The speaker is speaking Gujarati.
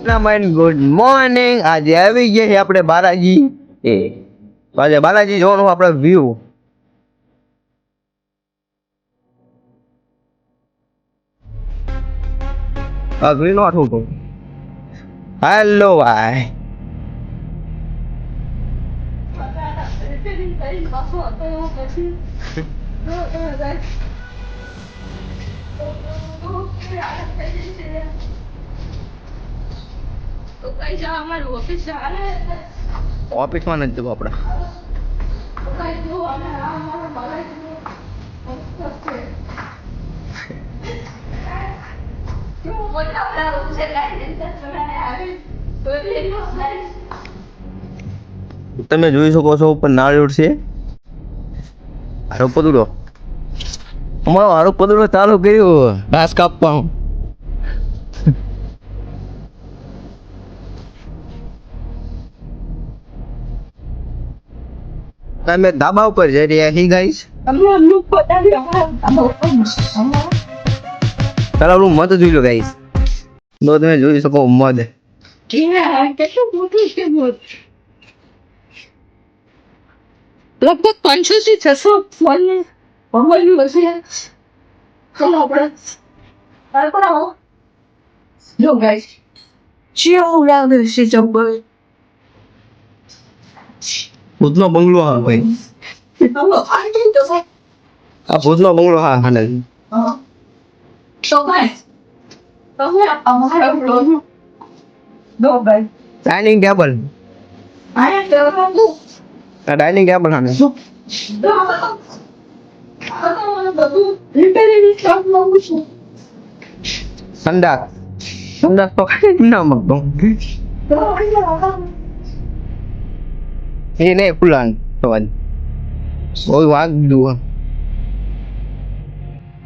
ગુડ મોર્નિંગ આજે આવી ગયા છે આપણે બાલાજી. એ આજે બાલાજી જોવાનું આપણે વ્યૂ અઘરી નો આઠું હેલો ભાઈ ઓફિસમાં નથી જવું આપણે. તમે જોઈ શકો છો ઉપર નાળિયેર છે. હારો પદુડો. અમારો હારો પદુડો ચાલુ કર્યો. ઘાસ કાપવા. તમે ધાબા ઉપર જઈ રહ્યા હી ગાઈસ ચાલો આપણું મત જોઈ લો ગાઈસ તો તમે જોઈ શકો મત લગભગ પાંચસો થી છસો ફોન ભગવાનની હશે. ચલો આપણે આપણે જો ગાઈસ ચેવું લાગે છે જબ્બર. ભૂતનો બંગલો હા ભાઈ આવો આંટી તો ભાઈ આ ભૂતનો બંગલો હા હા નથી તો ભાઈ તમે અમારા બ્લોગ દો ભાઈ ડાઇનિંગ ટેબલ આયા તો આ ડાઇનિંગ ટેબલ હા દો બધું રિપેરિંગ કામ માંગુ છું સંડાસ સંડાસ તો ખાઈ ના મગતો Hindi na eh, ipulan. Tuwan. Uy, wag. Duha.